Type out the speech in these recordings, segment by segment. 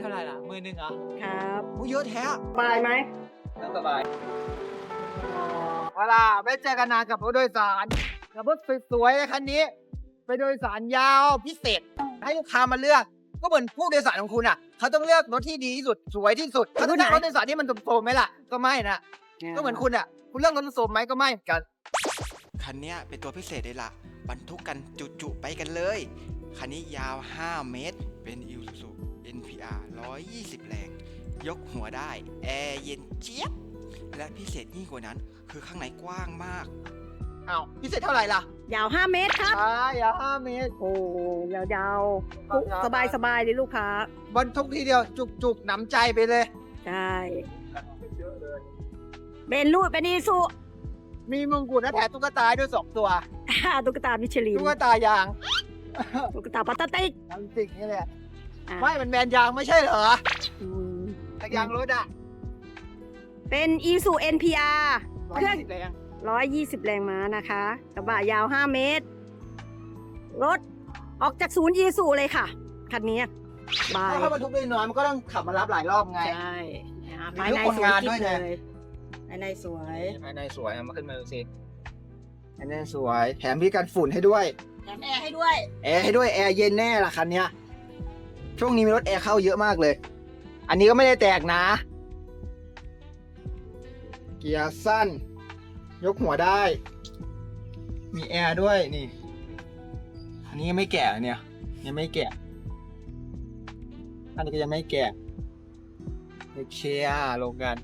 นี่เท่าไหร่ล่ะมือหนึ่งเหรอครับอู้เยอะแท้สบายไหมนั่งสบายเวลาไม่เจอกันนานกับรถโดยสารกับรถสวยๆคันนี้เป็นโดยสารยาวพิเศษ ให้ลูกค้ามาเลือกก็เหมือนผู้โดยสารของคุณอะ เขาต้องเลือกรถที่ดีที่สุดสวยที่สุดเขาต้องเลือกรถโดยสารที่มันโสมๆไหมล่ะก็ไม่นะก็เหมือนคุณอะ คุณเลือกรถโสมไหมก็ไม่เหมือนกันคันเนี้ยเป็นตัวพิเศษเลยล่ะบรรทุกกันจุๆไปกันเลย คันนี้ยาว 5 เมตร เป็น i s u z u NPR 120 แรง ยกหัวได้ แอร์เย็นเจี๊ยบ และพิเศษยิ่งกว่านั้น คือข้างในกว้างมาก อ้าวพิเศษเท่าไหร่ล่ะยาว 5 เมตรครับอ่ายาวห้าเมตร โอ้ยาวยาวๆสบายสบายเลยลูกค้าบรรทุกทีเดียวจุกๆหนำใจไปเลย ใช่เป็นลูกเป็นอีสุ มีมงกุฎและแถมตุ๊กตาให้ด้วยสองตัว ตุ๊กตามิชลินตุ๊กตายางตุ๊กตาพลาสติก น้ำจริงนี่แหละ อะไม่มันแบรนด์ยางไม่ใช่เหรออืมแต่ยางรถอะเป็นอีสุ NPR ร้อยเครื่องสิบแรง120 แรงม้านะคะ กระบะยาว 5 เมตร รถออกจากศูนย์อีสุเลยค่ะ คันนี้บาย ถ้าบรรทุกได้น้อยมันก็ต้องขับมารับหลายรอบไง ใช่อะมีภายลูกในคนสวยงานกิ๊ด้วยบนะ เลยภายในสวยภายในสวยเอามาขึ้นมาดูสิภายในสวย แถมมีกันฝุ่นให้ด้วย แถมแอร์ให้ด้วย แอร์ให้ด้วยแอร์เย็นแน่ละคันเนี้ย ช่วงนี้มีรถแอร์เข้าเยอะมากเลย อันนี้ก็ไม่ได้แตกนะ เกียร์สั้น ยกหัวได้ มีแอร์ด้วยนี่ อันนี้ยังไม่แกะเนี่ย ยังไม่แกะอันนี้ก็ยังไม่แกะโอเคอะลงกัน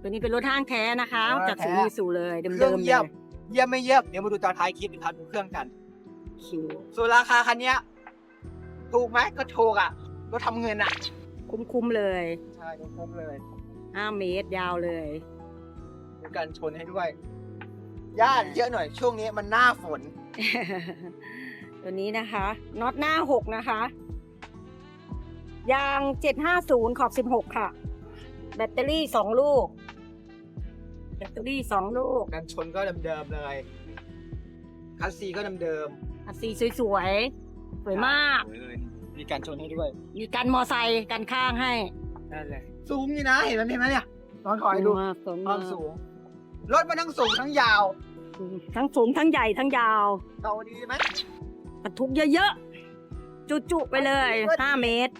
ตัวนี้เป็นรถห้างแท้นะคะรถห้างจากศูนแท้ย์อีสุเลยเดิมเคๆรื่องเลเยี่ยยมเยี่ยมไม่เยี่ยมเดี๋ยวมาดูตอนท้ายคลิปนะครับดูเครื่องกัน คิว ส่วนราคาคันเนี้ย ถูกไหมก็ถูกอะรถทำเงินอะ คุ้มๆเลยใช่คุ้มเลย5เมตรยาวเลย มีการชนให้ด้วยย่านเยอะหน่อย ช่วงนี้มันหน้าฝน ตัวนี้นะคะน็อตหน้า 6 นะคะ ยาง 750 ขอบ 16 ค่ะ แบตเตอรี่ 2 ลูก แบตเตอรี่ 2 ลูก กันชนก็เดิมๆเลยคัสซีก็เดิมอัดสีสวยๆ สวยมากสวยเลยมีการชนให้ด้วย มีกันมอไซค์กันข้างให้นั่นเลยสูงนี่นะเห็นไหมเห็นไหมเนี่ยลองถอยดูมากสวยคมาวามกสูงรถมันทั้งสูงทั้งยาวทั้งสูงทั้งใหญ่ทั้งยาวเตาดีไหมบรรทุกเยอะๆ จุๆไปเลย5เมตร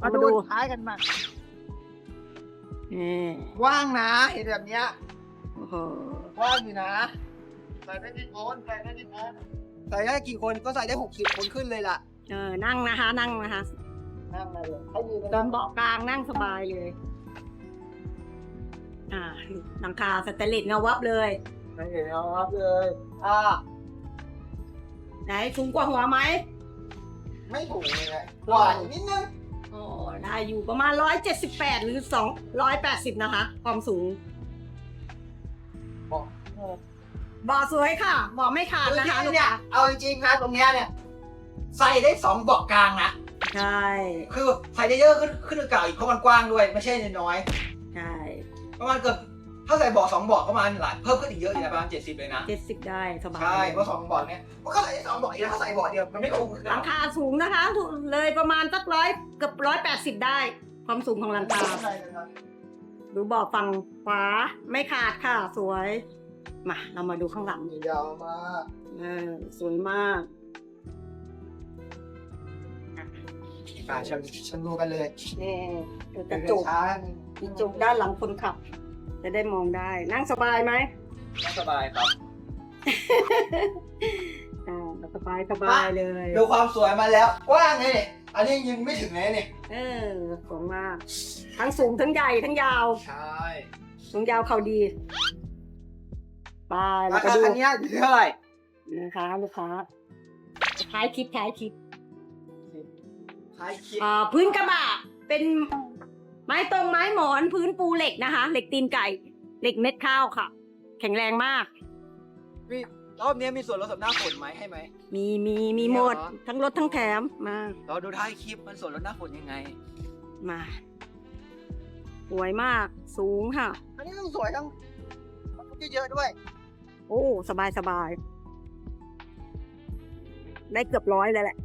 มามาดูดูท้ายกันมานี่ว่างนะ เห็นแบบเนี้ยโอ้โห ว่างอยู่นะใส่ได้กี่คนใส่ได้กี่คน ใส่ได้กี่คนก็ใส่ได้หกสิบคนขึ้นเลยล่ะ เออนั่งนะคะ นั่งนะคะนั่งมาเลยให้ยืนตอนเบาะกลางนั่งสบายเลย อ่าหลังคาสแตนเลสเงาวับเลย ไม่เห็นเอาครับเลยอ่าไหนสูงกว่าหัวไหมไม่ถูกเลยไงกว่าอีกนิดนึงโอ้ได้อยู่ประมาณ 178 หรือ2 180 นะคะ ความสูง บอกเบาะสวยค่ะเบาะไม่ขาดคือนะคะที่ลูกเนี่ยค้าเอาจริงๆนะตรงเนี้ยเนี่ยใส่ได้สองเบาะกลางนะใช่คือใส่ได้เยอะขึ้นขึ้นกับเก่าอีกเพราะมันกว้างด้วยไม่ใช่น้อยใช่ๆประมาณเกือบถ้าใส่เบาะสองเบาะประมาณหลายเพิ่มขึ้นอีกเยอะอยู่นะประมาณเจ็ดสิบเลยนะ70ได้สบายใช่เพราะสองเบาะเนี่ยมันก็ใส่ได้สองเบาะอีกนะถ้าใส่เบาะเดียวมันไม่คุ้มหลังคาสูงนะคะถูกเลยประมาณสักร้อยเกือบร้อยแปดสิบได้ ความสูงของหลังคา ใช่ครับดูเบาะฝั่งขวาไม่ขาดค่ะสวย มาเรามาดูข้างหลังยาวมากเออสวยมากอ่าฉันฉันดูกันเลยนี่ดูกกระระจจกกช้ากระจกด้านหลังคนขับ จะได้มองได้ นั่งสบายไหมสบายครับอ่าสบายสบายเลยดูความสวยมาแล้วกว้างเลยเนี่ยอันนี้ยังไม่ถึงเลยเนี่ยเออสวยมาก ทั้งสูงทั้งใหญ่ทั้งยาว ใช่ สูงยาวเขาดี ไปแล้ราวก็คาดูคันเนี้ยอยู่เท่าไหร่นะคะลูกค้าท้ายคลิปท้ายคลิปท้ายคลิปอ่าพื้นกระบะเป็นไม้ตรงไม้หมอนพื้นปูเหล็กนะคะ เหล็กตีนไก่ เหล็กเม็ดข้าวค่ะ แข็งแรงมาก มีรอบนี้มีส่วนลดสำหรับหน้าฝนไหมให้ไหม มีมีมีหมดเหรอ ทั้งรถทั้งแถมมา เราดูท้ายคลิปมันส่วนลดหน้าฝนยังไง มาสวยมากสูงค่ะ อันนี้ต้องสวยทั้งเยอะๆด้วย โอ้ สบายสบาย ได้เกือบร้อยเลยแหละ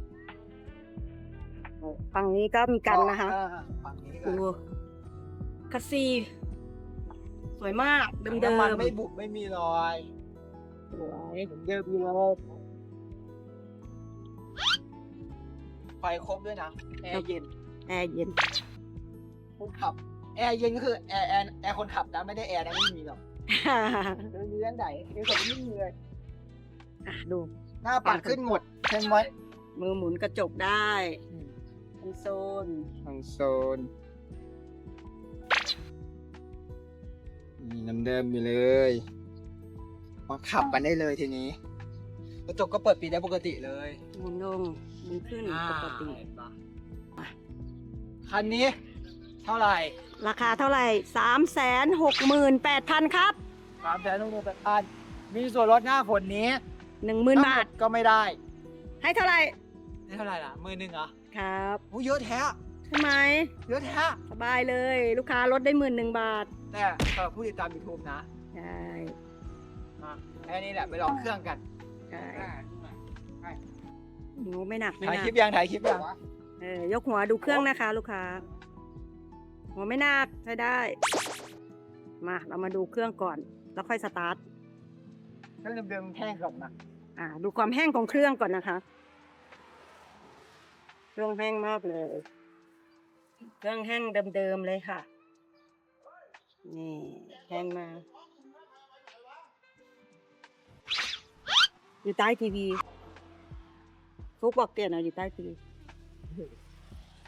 ฝั่งนี้ก็มีกันนะคะเออฝั่งนี้ก็ดูคัสซีสวยมากเดิมเดิน้ำมันมไม่บุบไม่มีรอยสวยเหมือนเดิมเลยไฟครบด้วยนะ แอร์เย็น แอร์เย็นคนขับ แอร์เย็นก็คือแอร์แอร์แอร์คนขับนะ ไม่ได้แอร์นะไม่มีหรอก ไม่มีอันไหนเดี๋ยวผมไม่มีเลย อะดู หน้าปัดขึ้นหมดใช่ไหมมือหมุนกระจกได้คอนโซลคอนโซลนี่น้ำเดิมอยู่เลยมาขับกันได้เลยทีนี้ กระจกก็เปิดปิดได้ปกติเลยหมุนลงหมุนขึ้นปกติเห็นปะคันนี้ เท่าไหร่ราคาเท่าไหร่สามแสนหกหมื่นแปดพันครับสามแสนหกหมื่นแปดพันมีส่วนลดหน้าฝนนี้หนึ่งหมื่นบาทก็ไม่ได้ ให้เท่าไหร่นี่เท่าไหร่ล่ะมือหนึ่งเหรอครับโอ้เยอะแท้ทำไมเยอะแท้สบายเลย ลูกค้าลดได้หมื่นหนึ่งบาท แต่สำหรับผู้ติดตาม YouTube นะใช่มาแค่นี้แหละไปลองเครื่องกันใช่หนูไม่หนักไม่ถ่ายหนัคลิกปยังถ่ายคลิปยังเออยกหัวดูเครื่องนะคะ ลูกค้า หัวไม่หนักใช้ได้ มาเรามาดูเครื่องก่อน แล้วค่อยสตาร์ทเครื่องเดิมๆแห้งก่อนนะอ่า ดูความแห้งของเครื่องก่อนนะคะเครื่องแห้งมากเลย เครื่องแห้งเดิมๆเลยค่ะ นี่แห้งมากอยู่ใต้ทีวีฟุกบอกเปลี่ยนเอาอยู่ใต้ทีวี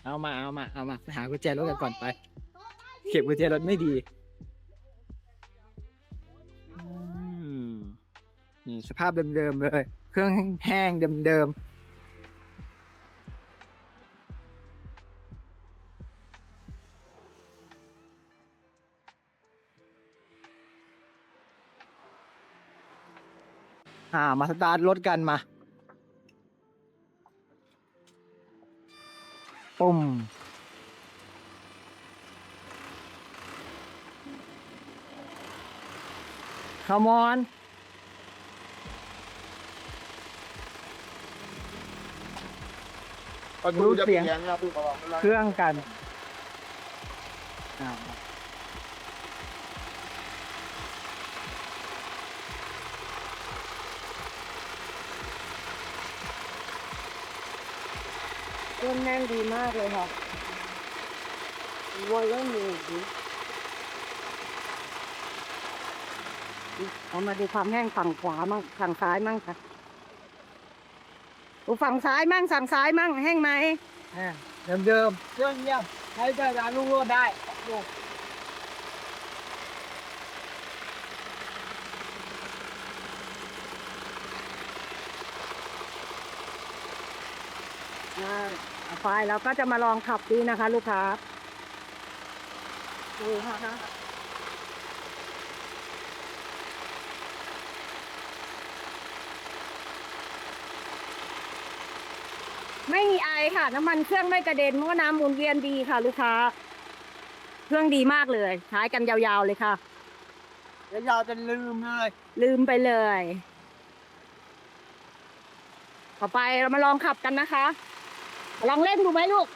เอามาเอามาเอามาไปหากุญแจรถกันก่อนไปเก็บกุญแจรถไม่ดีอืมนี่สภาพเดิมๆเลย เครื่องแห้งๆเดิมๆอ่ามาสตาร์ทรถกันมา ปุ่ม Come on รู้เสียง เครื่องกันอ่า เครื่องแห้ง ดีมากเลยค่ะวอลเลอร์มีเอามาดูความแห้งฝั่งขวามั่งฝั่งซ้ายมั่งค่ะดูฝั่งซ้ายมั่งฝั่งซ้ายมั่งแห้งไหมเดิมเดิมๆเครื่องเยี่ยมใช้ได้ร้านลูกโลดได้ลูกอ่า ต่อไปเราก็จะมาลองขับดูนะคะ ลูกค้าดูค่ะไม่มีไอค่ะ น้ำมันเครื่องไม่กระเด็นเพราะว่าน้ำหมุนเวียนดีค่ะ ลูกค้า เครื่องดีมากเลยใช้กันยาวๆเลยค่ะเดี๋ยวยาวจะลืมเลย ลืมไปเลย ต่อไปเรามาลองขับกันนะคะ ลองเล่นดูไหมลูก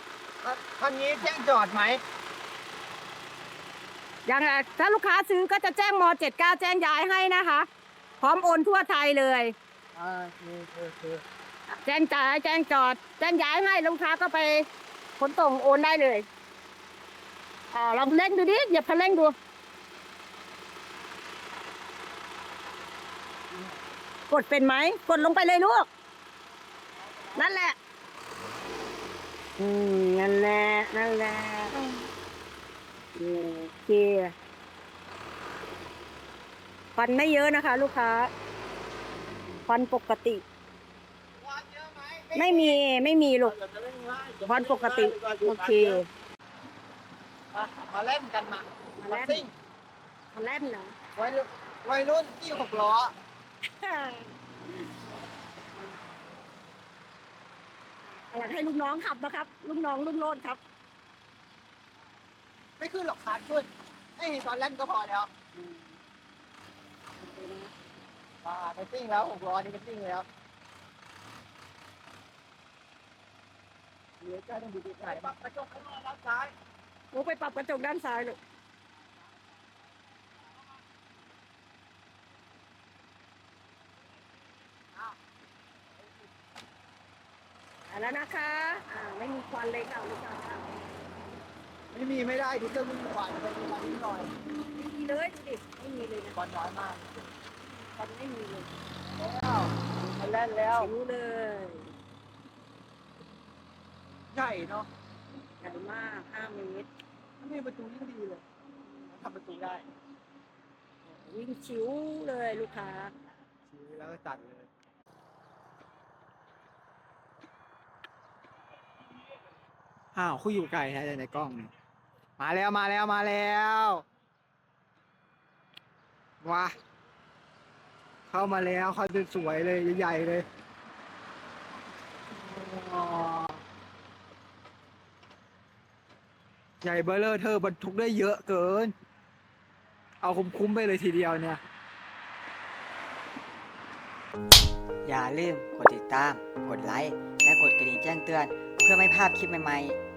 คันนี้แจ้งจอดไหมอย่างอะถ้าลูกค้าซื้อก็จะแจ้งม 79 แจ้งย้ายให้นะคะ พร้อมโอนทั่วไทยเลยอ่าคือคือคือแจ้งจ่ายแจ้งจอด แจ้งย้ายให้ลูกค้าก็ไปขนส่งโอนได้เลยอ่าลองเล่นดูดิเหยียบคันเร่งดูกดเป็นไหมกดลงไปเลยลูก นั่นแหละ อืมนั่นแหละนั่นแหละโอเคฟันไม่เยอะนะคะ ลูกค้าฟันปกติวันเยอะไหมไม่มีไม่มีลูกเดี๋ยวจะเล่นง่ายวันปกติ โอเค มามาเล่นกันมามามาเล่นซิ่งคันแรกเหรอวัยรุ่นวัยรุ่นที่หกล้อ อยากให้ลูกน้องขับนะครับ ลูกน้องลูกโลดครับ ไม่ขึ้นหรอกขาดขึ้นให้เห็นตอนเล่นก็พอแล้วอ่าไปซิ่งแล้วหกล้อนี่ไปซิ่งแล้วเหลือใกล้ต้องดูไกลๆปักกระจกข้างนอกด้านซ้ายโอ้ไปปรับกระจกด้านซ้ายลูก แล้วนะคะอ่าไม่มีควันเลยค่ะลูกค้าไม่มีไม่ได้ดูเครื่องมือขวานจะมีควันนิดหน่อยไม่มีเลยดูดิไม่มีเลยนะควันน้อยมากควันไม่มีเลยแล้วมันแล่นแล้วรู้เลยใหญ่เนาะใหญ่มาก5เมตรถ้ามีประตูยิ่งดีเลยทำประตูได้ วิ่งชิวเลยลูกค้าชี้แล้วก็ตัดเลย อ้าวคุยอยู่ไกลแท้ในกล้องนี่มาแล้วมาแล้วมาแล้วว้าเข้ามาแล้วเขาจะสวยเลยใหญ่ๆเลยใหญ่เบอร์เลอร์เธอบรรทุกได้เยอะเกิน เอาคุ้มๆไปเลยทีเดียวเนี่ย อย่าลืมกดติดตาม กดไลค์ และกดกระดิ่งแจ้งเตือน เพื่อไม่พลาดคลิปใหม่ ๆ